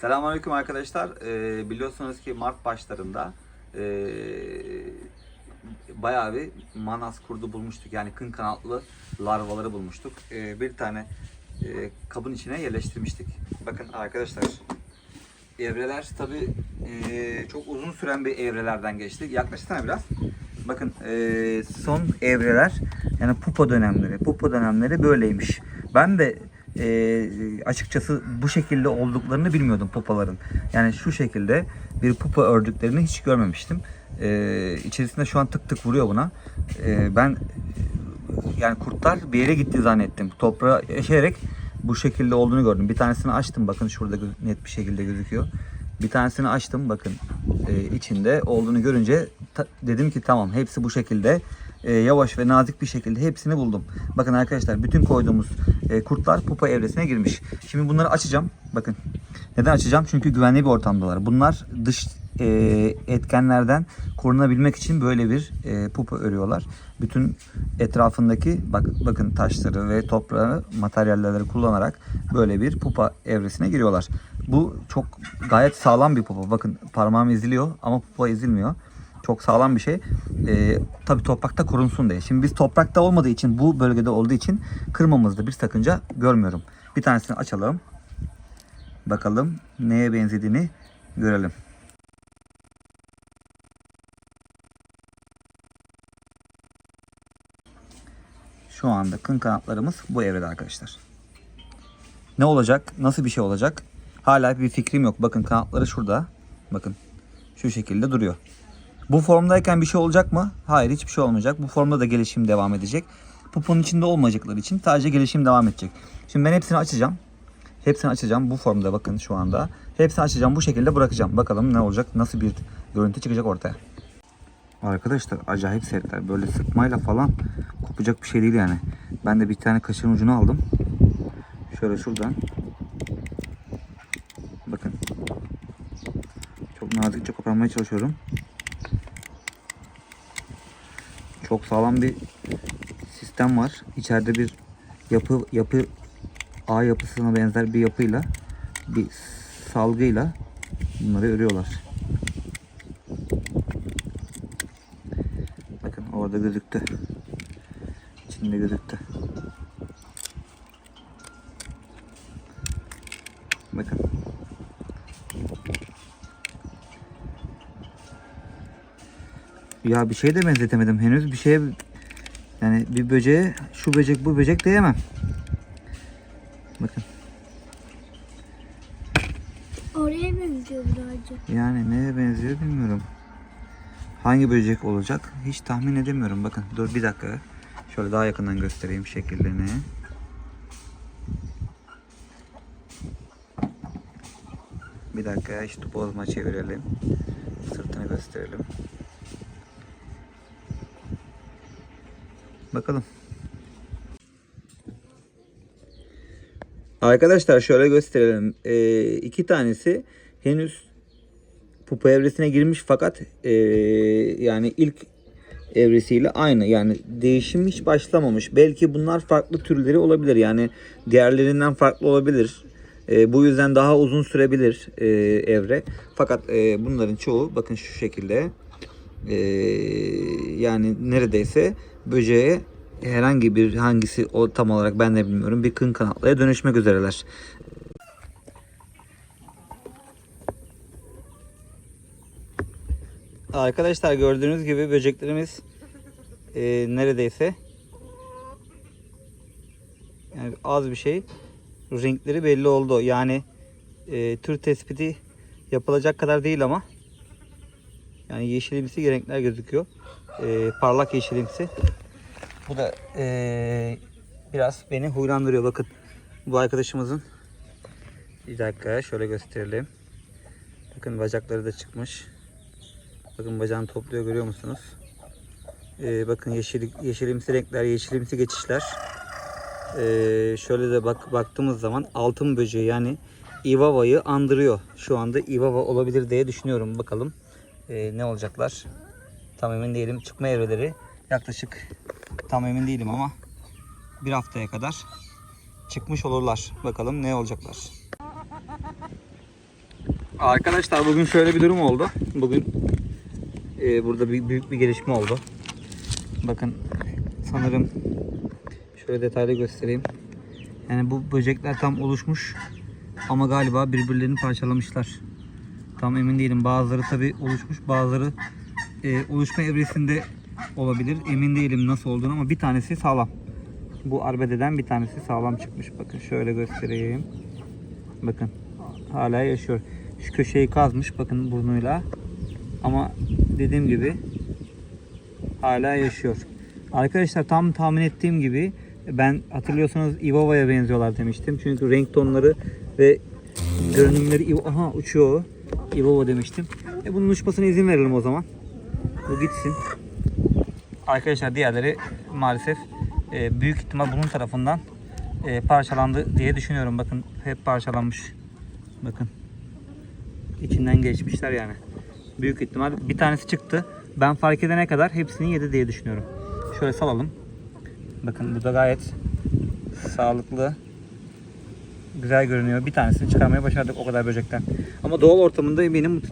Selamünaleyküm arkadaşlar. Ee, biliyorsunuz ki Mart başlarında ee, bayağı bir manas kurdu bulmuştuk. Yani kın kanatlı larvaları bulmuştuk. Ee, bir tane ee, kabın içine yerleştirmiştik. Bakın arkadaşlar evreler tabi çok uzun süren bir evrelerden geçti. Yaklaşsana biraz. Bakın ee, son evreler yani pupa dönemleri. Pupa dönemleri böyleymiş. Ben de ee, açıkçası bu şekilde olduklarını bilmiyordum pupaların. Yani şu şekilde bir pupa ördüklerini hiç görmemiştim. Ee, içerisinde şu an tık tık vuruyor buna. Ee, ben yani kurtlar bir yere gitti zannettim. Toprağa eşerek bu şekilde olduğunu gördüm. Bir tanesini açtım bakın şurada net bir şekilde gözüküyor. Bir tanesini açtım bakın e, içinde olduğunu görünce ta- dedim ki tamam hepsi bu şekilde e, yavaş ve nazik bir şekilde hepsini buldum. Bakın arkadaşlar bütün koyduğumuz e, kurtlar pupa evresine girmiş. Şimdi bunları açacağım. Bakın neden açacağım? Çünkü güvenli bir ortamdalar. Bunlar dış e, etkenlerden korunabilmek için böyle bir e, pupa örüyorlar. Bütün etrafındaki bak bakın taşları ve toprağı materyalleri kullanarak böyle bir pupa evresine giriyorlar. Bu çok gayet sağlam bir pupa. Bakın parmağım eziliyor ama pupa ezilmiyor. Çok sağlam bir şey. Ee, tabii toprakta korunsun diye. Şimdi biz toprakta olmadığı için bu bölgede olduğu için kırmamızda bir sakınca görmüyorum. Bir tanesini açalım. Bakalım neye benzediğini görelim. Şu anda kın kanatlarımız bu evrede arkadaşlar. Ne olacak? Nasıl bir şey olacak? Hala bir fikrim yok. Bakın kanatları şurada. Bakın şu şekilde duruyor. Bu formdayken bir şey olacak mı? Hayır hiçbir şey olmayacak. Bu formda da gelişim devam edecek. Pupunun içinde olmayacakları için sadece gelişim devam edecek. Şimdi ben hepsini açacağım. Hepsini açacağım bu formda bakın şu anda. Hepsini açacağım bu şekilde bırakacağım. Bakalım ne olacak? Nasıl bir görüntü çıkacak ortaya. Arkadaşlar acayip sertler. Böyle sıkmayla falan kopacak bir şey değil yani. Ben de bir tane kaşığın ucunu aldım. Şöyle şuradan. Bakın. Çok nazikçe koparmaya çalışıyorum. Çok sağlam bir sistem var. İçeride bir yapı yapı ağ yapısına benzer bir yapıyla bir salgıyla bunları örüyorlar. Bakın orada gözüktü. İçinde gözüktü. Ya bir şey de benzetemedim henüz. Bir şeye yani bir böceğe şu böcek bu böcek diyemem. Bakın. Oraya benziyor birazcık. Yani neye benziyor bilmiyorum. Hangi böcek olacak hiç tahmin edemiyorum. Bakın dur bir dakika. Şöyle daha yakından göstereyim şekillerini. Bir dakika işte bozma çevirelim. Sırtını gösterelim. Bakalım. Arkadaşlar şöyle gösterelim. Ee, iki tanesi henüz pupa evresine girmiş fakat ee, yani ilk evresiyle aynı. Yani değişim hiç başlamamış. Belki bunlar farklı türleri olabilir. Yani diğerlerinden farklı olabilir. Ee, bu yüzden daha uzun sürebilir ee, evre. Fakat ee, bunların çoğu bakın şu şekilde ee, yani neredeyse böceğe herhangi bir hangisi o tam olarak ben de bilmiyorum bir kın kanatlıya dönüşmek üzereler. Arkadaşlar gördüğünüz gibi böceklerimiz e, neredeyse yani az bir şey renkleri belli oldu. Yani e, tür tespiti yapılacak kadar değil ama yani yeşilimsi renkler gözüküyor. E, parlak yeşilimsi. Bu da e, biraz beni huylandırıyor. Bakın bu arkadaşımızın bir dakika şöyle gösterelim. Bakın bacakları da çıkmış. Bakın bacağını topluyor görüyor musunuz? Ee, bakın yeşil, yeşilimsi renkler, yeşilimsi geçişler. Ee, şöyle de bak baktığımız zaman altın böceği yani Ivava'yı andırıyor. Şu anda Ivava olabilir diye düşünüyorum. Bakalım ee, ne olacaklar. Tam emin değilim. Çıkma evreleri yaklaşık tam emin değilim ama bir haftaya kadar çıkmış olurlar. Bakalım ne olacaklar. Arkadaşlar bugün şöyle bir durum oldu. Bugün e, burada bir, büyük bir gelişme oldu. Bakın sanırım şöyle detaylı göstereyim. Yani bu böcekler tam oluşmuş ama galiba birbirlerini parçalamışlar. Tam emin değilim. Bazıları tabi oluşmuş, bazıları e, oluşma evresinde olabilir. Emin değilim nasıl olduğunu ama bir tanesi sağlam. Bu arbededen bir tanesi sağlam çıkmış. Bakın şöyle göstereyim. Bakın hala yaşıyor. Şu köşeyi kazmış bakın burnuyla. Ama dediğim gibi hala yaşıyor. Arkadaşlar tam tahmin ettiğim gibi ben hatırlıyorsanız Ivova'ya benziyorlar demiştim. Çünkü renk tonları ve görünümleri aha uçuyor. O. Ivova demiştim. E bunun uçmasına izin verelim o zaman. Bu gitsin. Arkadaşlar diğerleri maalesef e, büyük ihtimal bunun tarafından e, parçalandı diye düşünüyorum. Bakın hep parçalanmış. Bakın. İçinden geçmişler yani. Büyük ihtimal bir tanesi çıktı. Ben fark edene kadar hepsini yedi diye düşünüyorum. Şöyle salalım. Bakın bu da gayet sağlıklı. Güzel görünüyor. Bir tanesini çıkarmaya başardık o kadar böcekten. Ama doğal ortamında eminim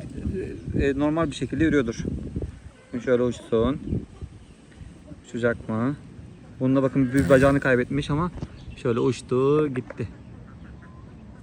e, normal bir şekilde yürüyordur. Şöyle uçsun. Uçacak mı? Bununla bakın bir bacağını kaybetmiş ama şöyle uçtu gitti.